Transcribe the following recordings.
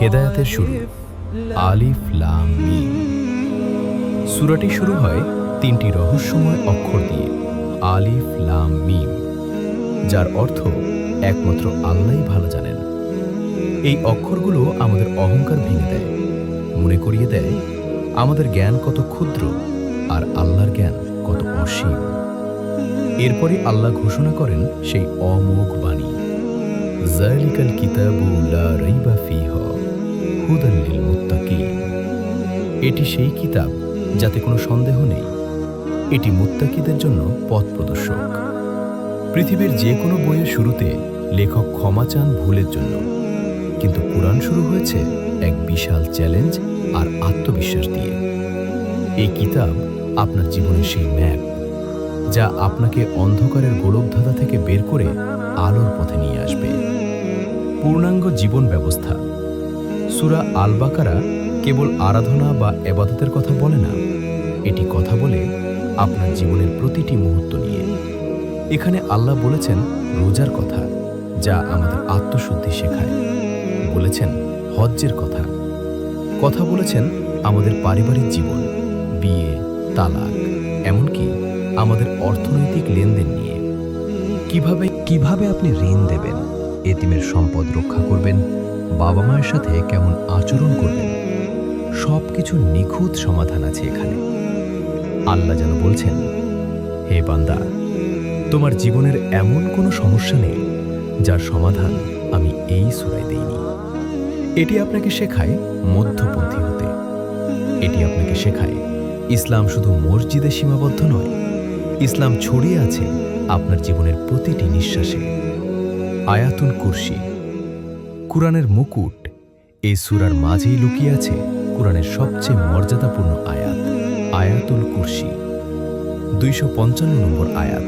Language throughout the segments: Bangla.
হেদায়াতের শুরু। আলিফ লাম সূরাটি শুরু হয় তিনটি রহস্যময় অক্ষর দিয়ে, আলিফ লাম মিম, যার অর্থ একমাত্র আল্লাহই ভালো জানেন। এই অক্ষরগুলো আমাদের অহংকার ভেঙে দেয়, মনে করিয়ে দেয় আমাদের জ্ঞান কত ক্ষুদ্র আর আল্লাহর জ্ঞান কত অসীম। এরপরে আল্লাহ ঘোষণা করেন সেই অমোঘ বাণী। লা রাইবা ফিহ হুদাল লিল মুত্তাকিন এটি সেই কিতাব যাতে কোনো সন্দেহ নেই। এটি মুত্তাকিদের জন্য পথ প্রদর্শক। পৃথিবীর যে কোনো বইয়ের শুরুতে লেখক ক্ষমা চান ভুলের জন্য। কিন্তু কোরআন শুরু হয়েছে এক বিশাল চ্যালেঞ্জ আর আত্মবিশ্বাস দিয়ে। এই কিতাব আপনার জীবনের সেই ম্যাপ, যা আপনাকে অন্ধকারের গোলকধাঁধা থেকে বের করে আলোর পথে নিয়ে আসবে। পূর্ণাঙ্গ জীবন ব্যবস্থা। সুরা আল বাকারা কেবল আরাধনা বা এবাদতের কথা বলে না, এটি কথা বলে আপনার জীবনের প্রতিটি মুহূর্ত নিয়ে। এখানে আল্লাহ বলেছেন রোজার কথা, যা আমাদের আত্মশুদ্ধি শেখায়। বলেছেন হজ্জের কথা কথা বলেছেন আমাদের পারিবারিক জীবন, বিয়ে, তালাক, এমনকি আমাদের অর্থনৈতিক লেনদেন নিয়ে। কীভাবে কীভাবে আপনি ঋণ দেবেন? এতিমের সম্পদ রক্ষা করবেন, বাবা মায়ের সাথে কেমন আচরণ করবেন সব কিছু নিখুঁত সমাধান আছে এখানে। আল্লাহ যেন বলছেন, হে বান্দা, তোমার জীবনের এমন কোনো সমস্যা নেই, যার সমাধান আমি এই সুরায় দেইনি। এটি আপনাকে শেখায় মধ্যপন্থী হতে। এটি আপনাকে শেখায় ইসলাম শুধু মসজিদে সীমাবদ্ধ নয়, ইসলাম ছড়িয়ে আছে আপনার জীবনের প্রতিটি নিঃশ্বাসে। আয়াতুল কুরসি কুরআনের মুকুট এই সুরার মাঝেই লুকিয়ে আছে কুরআনের সবচেয়ে মর্যাদাপূর্ণ আয়াত, আয়াতুল কুরসি দুইশো পঞ্চান্ন নম্বর আয়াত,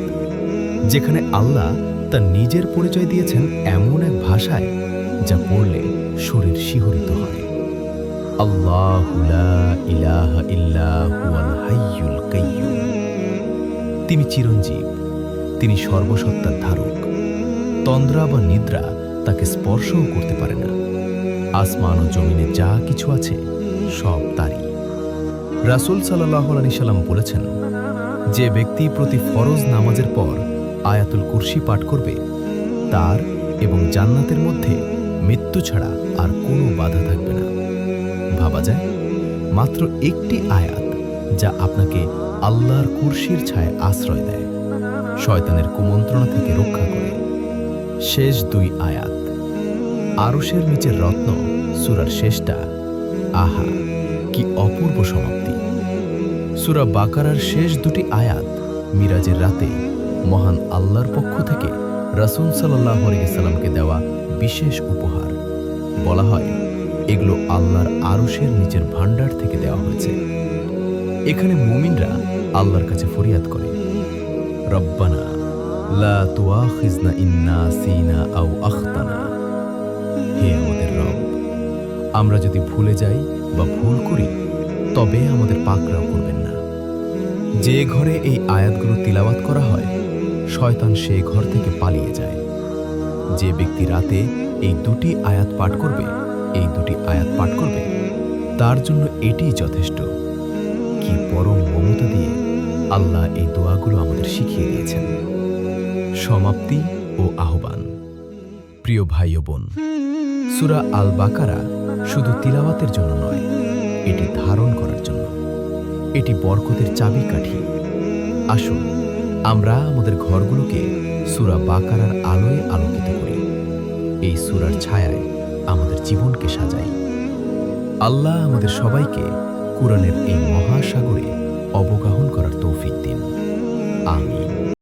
যেখানে আল্লাহ তার নিজের পরিচয় দিয়েছেন এমন এক ভাষায় যা পড়লে শরীর শিহরিত হয়। আল্লাহ হাইয়ুল। তিনি চিরঞ্জীব, তিনি সর্বসত্তার ধারক। তন্দ্রা বা নিদ্রা তাকে স্পর্শও করতে পারে না। আসমান ও জমিনে যা কিছু আছে, সব তারই। রাসূল সাল্লাহ আলি সাল্লাম বলেছেন, যে ব্যক্তি প্রতি ফরজ নামাজের পর আয়াতুল কুরসি পাঠ করবে, তার এবং জান্নাতের মধ্যে মৃত্যু ছাড়া আর কোনো বাধা থাকবে না। ভাবা যায়, মাত্র একটি আয়াত যা আপনাকে আল্লাহর কুরসির ছায় আশ্রয় দেয়। শয়তানের কুমন্ত্রণা থেকে রক্ষা করে। শেষ দুই আয়াত। আরশের নিচের রত্ন, সুরার শেষটা, আহা, কি অপূর্ব সমাপ্তি। সুরা বাকারার শেষ দুটি আয়াত মিরাজের রাতে মহান আল্লাহর পক্ষ থেকে রাসুল সাল্লাহ সাল্লামকে দেওয়া বিশেষ উপহার। বলা হয়, এগুলো আল্লাহর আরশের নিচের ভাণ্ডার থেকে দেওয়া হয়েছে। এখানে মুমিনরা আল্লাহর কাছে ফরিয়াদ করে। রব্বানা। লা তুয়াখিজনা ইন্না সিনা আও আখতানা হে আমাদের রব, আমরা যদি ভুলে যাই বা ভুল করি, তবে আমাদের পাকড়াও করবেন না। যে ঘরে এই আয়াতগুলো তিলাওয়াত করা হয়, শয়তান সে ঘর থেকে পালিয়ে যায়। যে ব্যক্তি রাতে এই দুটি আয়াত পাঠ করবে, এই দুটি আয়াত পাঠ করবে, তার জন্য এটিই যথেষ্ট। কি পরম মমতা দিয়ে আল্লাহ এই দোয়াগুলো আমাদের শিখিয়ে দিয়েছেন। সমাপ্তি ও আহ্বান। প্রিয় ভাই ও বোন, সুরা আল বাকারা শুধু তিলাওয়াতের জন্য নয়, এটি ধারণ করার জন্য। এটি বরকতের চাবিকাঠি। আসুন, আমরা আমাদের ঘরগুলোকে সুরা বাকারার আলোয় আলোকিত করি। এই সুরার ছায়ায় আমাদের জীবনকে সাজাই। আল্লাহ আমাদের সবাইকে কোরআনের এই মহাসাগরে অবগাহন করার তৌফিক দিন। আমিন।